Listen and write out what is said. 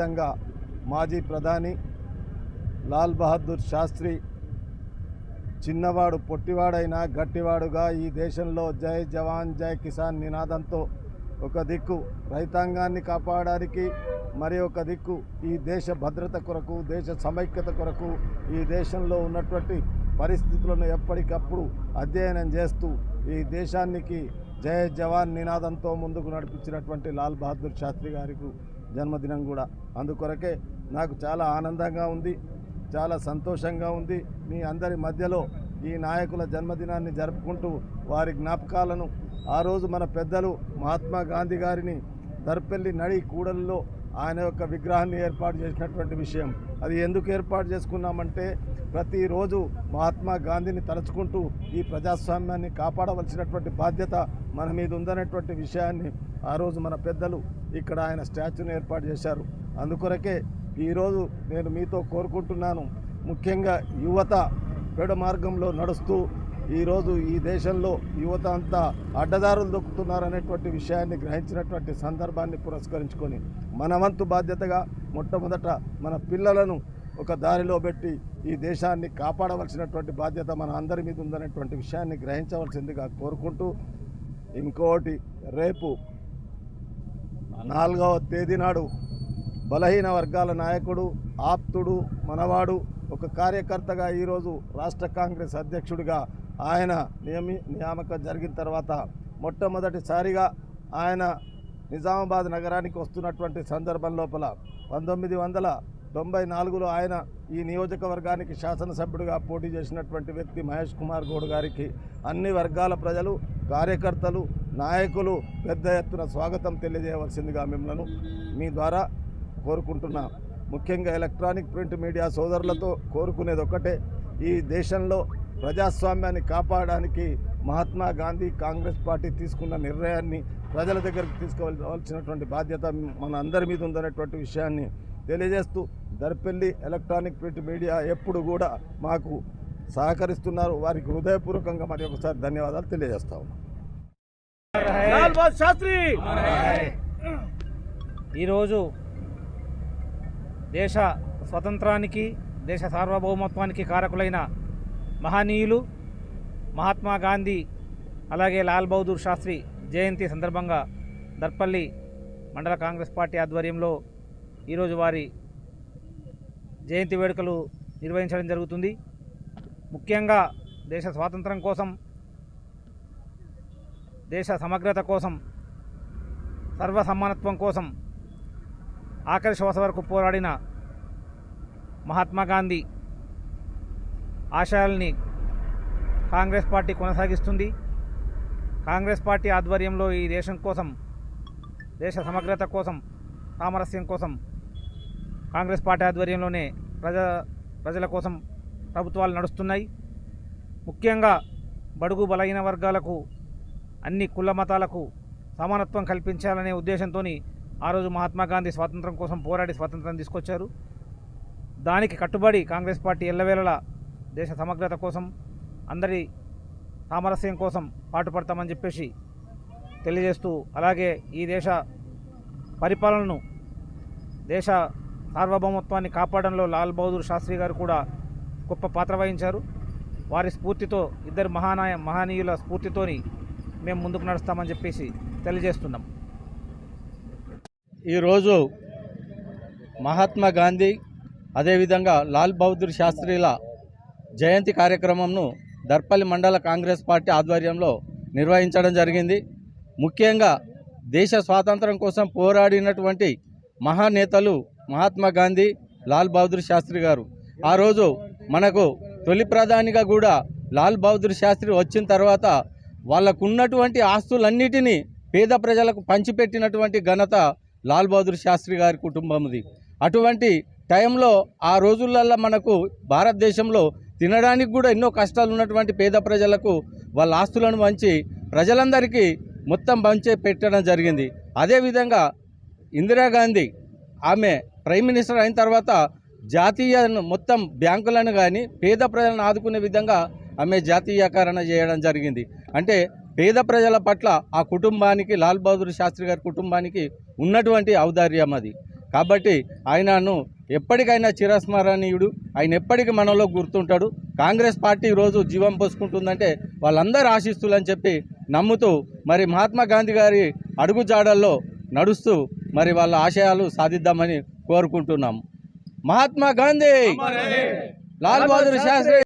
అదేవిధంగా మాజీ ప్రధాని లాల్ బహదూర్ శాస్త్రి చిన్నవాడు పొట్టివాడైనా గట్టివాడుగా ఈ దేశంలో జై జవాన్ జై కిసాన్ నినాదంతో ఒక దిక్కు రైతాంగాన్ని కాపాడడానికి మరి ఒక దిక్కు ఈ దేశ భద్రత కొరకు దేశ సమైక్యత కొరకు ఈ దేశంలో ఉన్నటువంటి పరిస్థితులను ఎప్పటికప్పుడు అధ్యయనం చేస్తూ ఈ దేశానికి జయ జవాన్ నినాదంతో ముందుకు నడిపించినటువంటి లాల్ బహదూర్ శాస్త్రి గారికి జన్మదినం కూడా. అందుకొరకే నాకు చాలా ఆనందంగా ఉంది చాలా సంతోషంగా ఉంది. మీ అందరి మధ్యలో ఈ నాయకుల జన్మదినాన్ని జరుపుకుంటూ వారి జ్ఞాపకాలను ఆ రోజు మన పెద్దలు మహాత్మా గాంధీ గారిని దర్పెల్లి నడి కూడలిలో ఆయన యొక్క విగ్రహాన్ని ఏర్పాటు చేసినటువంటి విషయం. అది ఎందుకు ఏర్పాటు చేసుకున్నామంటే ప్రతిరోజు మహాత్మా గాంధీని తలుచుకుంటూ ఈ ప్రజాస్వామ్యాన్ని కాపాడవలసినటువంటి బాధ్యత మన మీద ఉందనేటువంటి విషయాన్ని ఆ రోజు మన పెద్దలు ఇక్కడ ఆయన స్టాచ్యూని ఏర్పాటు చేశారు. అందుకొరకే ఈరోజు నేను మీతో కోరుకుంటున్నాను. ముఖ్యంగా యువత పెడ మార్గంలో నడుస్తూ ఈరోజు ఈ దేశంలో యువత అంతా అడ్డదారులు దొక్కుతున్నారనేటువంటి విషయాన్ని గ్రహించినటువంటి సందర్భాన్ని పురస్కరించుకొని మనవంతు బాధ్యతగా మొట్టమొదట మన పిల్లలను ఒక దారిలో పెట్టి ఈ దేశాన్ని కాపాడవలసినటువంటి బాధ్యత మన అందరి మీద ఉందనేటువంటి విషయాన్ని గ్రహించవలసిందిగా కోరుకుంటూ ఇంకోటి రేపు నాలుగవ తేదీ నాడు బలహీన వర్గాల నాయకుడు ఆప్తుడు మనవాడు ఒక కార్యకర్తగా ఈరోజు రాష్ట్ర కాంగ్రెస్ అధ్యక్షుడిగా ఆయన నియమి నియామకం జరిగిన తర్వాత మొట్టమొదటిసారిగా ఆయన నిజామాబాద్ నగరానికి వస్తున్నటువంటి సందర్భం లోపల పంతొమ్మిది వందల తొంభై నాలుగులో ఆయన ఈ నియోజకవర్గానికి శాసనసభ్యుడిగా పోటీ చేసినటువంటి వ్యక్తి మహేష్ కుమార్ గౌడ్ గారికి అన్ని వర్గాల ప్రజలు కార్యకర్తలు నాయకులు పెద్ద ఎత్తున స్వాగతం తెలియజేయవలసిందిగా మిమ్మల్ని మీ ద్వారా కోరుకుంటున్నా. ముఖ్యంగా ఎలక్ట్రానిక్ ప్రింట్ మీడియా సోదరులతో కోరుకునేది ఒక్కటే. ఈ దేశంలో ప్రజాస్వామ్యాన్ని కాపాడడానికి మహాత్మా గాంధీ కాంగ్రెస్ పార్టీ తీసుకున్న నిర్ణయాన్ని ప్రజల దగ్గరికి తీసుకువలసినటువంటి బాధ్యత మన అందరి మీద ఉందనేటువంటి విషయాన్ని తెలియజేస్తూ దర్పెల్లి ఎలక్ట్రానిక్ ప్రింట్ మీడియా ఎప్పుడు కూడా మాకు సహకరిస్తున్నారు. వారికి హృదయపూర్వకంగా మరి ఒకసారి ధన్యవాదాలు తెలియజేస్తా ఉన్నాం. శాస్త్రి! ఈరోజు దేశ స్వతంత్రానికి దేశ సార్వభౌమత్వానికి కారకులైన మహనీయులు మహాత్మా గాంధీ అలాగే లాల్ బహదూర్ శాస్త్రి జయంతి సందర్భంగా దర్పల్లి మండల కాంగ్రెస్ పార్టీ ఆధ్వర్యంలో ఈరోజు వారి జయంతి వేడుకలు నిర్వహించడం జరుగుతుంది. ముఖ్యంగా దేశ స్వాతంత్రం కోసం దేశ సమగ్రత కోసం సర్వసమానత్వం కోసం ఆఖరి శ్వాస వరకు పోరాడిన మహాత్మా గాంధీ ఆశయాల్ని కాంగ్రెస్ పార్టీ కొనసాగిస్తుంది. కాంగ్రెస్ పార్టీ ఆధ్వర్యంలో ఈ దేశం కోసం దేశ సమగ్రత కోసం సామరస్యం కోసం కాంగ్రెస్ పార్టీ ఆధ్వర్యంలోనే ప్రజా ప్రజల కోసం ప్రభుత్వాలు నడుస్తున్నాయి. ముఖ్యంగా బడుగు బలహీన వర్గాలకు అన్ని కుల మతాలకు సమానత్వం కల్పించాలనే ఉద్దేశంతో ఆ రోజు మహాత్మా గాంధీ స్వాతంత్రం కోసం పోరాడి స్వాతంత్రం తీసుకొచ్చారు. దానికి కట్టుబడి కాంగ్రెస్ పార్టీ ఎల్లవేళలా దేశ సమగ్రత కోసం అందరి సామరస్యం కోసం పాటుపడతామని చెప్పేసి తెలియజేస్తూ అలాగే ఈ దేశ పరిపాలనను దేశ సార్వభౌమత్వాన్ని కాపాడంలో లాల్ బహదూర్ శాస్త్రి గారు కూడా గొప్ప పాత్ర వహించారు. వారి స్ఫూర్తితో ఇద్దరు మహానాయ మహనీయుల స్ఫూర్తితోని మేము ముందుకు నడుస్తామని చెప్పేసి తెలియజేస్తున్నాం. ఈరోజు మహాత్మా గాంధీ అదేవిధంగా లాల్ బహదూర్ శాస్త్రిల జయంతి కార్యక్రమంను దర్పల్లి మండల కాంగ్రెస్ పార్టీ ఆధ్వర్యంలో నిర్వహించడం జరిగింది. ముఖ్యంగా దేశ స్వాతంత్రం కోసం పోరాడినటువంటి మహానేతలు మహాత్మా గాంధీ లాల్ బహదూర్ శాస్త్రి గారు. ఆ రోజు మనకు తొలి ప్రధానిగా కూడా లాల్ బహదూర్ శాస్త్రి వచ్చిన తర్వాత వాళ్ళకున్నటువంటి ఆస్తులన్నిటినీ పేద ప్రజలకు పంచిపెట్టినటువంటి ఘనత లాల్ బహదూర్ శాస్త్రి గారి కుటుంబంది అటువంటి టైంలో ఆ రోజులల్లో మనకు భారతదేశంలో తినడానికి కూడా ఎన్నో కష్టాలు ఉన్నటువంటి పేద ప్రజలకు వాళ్ళ ఆస్తులను వంచి ప్రజలందరికీ మొత్తం పంచే పెట్టడం జరిగింది. అదేవిధంగా ఇందిరాగాంధీ ఆమె ప్రైమ్ మినిస్టర్ అయిన తర్వాత జాతీయ మొత్తం బ్యాంకులను కానీ పేద ప్రజలను ఆదుకునే విధంగా ఆమె జాతీయకరణ చేయడం జరిగింది. అంటే పేద ప్రజల పట్ల ఆ కుటుంబానికి లాల్ బహదూర్ శాస్త్రి గారి కుటుంబానికి ఉన్నటువంటి ఔదార్యం అది. కాబట్టి ఆయనను ఎప్పటికైనా చిరస్మరణీయుడు. ఆయన ఎప్పటికీ మనలో గుర్తుంటాడు. కాంగ్రెస్ పార్టీ ఈరోజు జీవం పోసుకుంటుందంటే వాళ్ళందరూ ఆశిస్తులని చెప్పి నమ్ముతూ మరి మహాత్మా గాంధీ గారి అడుగుజాడల్లో నడుస్తూ మరి వాళ్ళ ఆశయాలు సాధిద్దామని కోరుకుంటున్నాం. మహాత్మా గాంధీ! లాల్ బహదూర్ శాస్త్రి!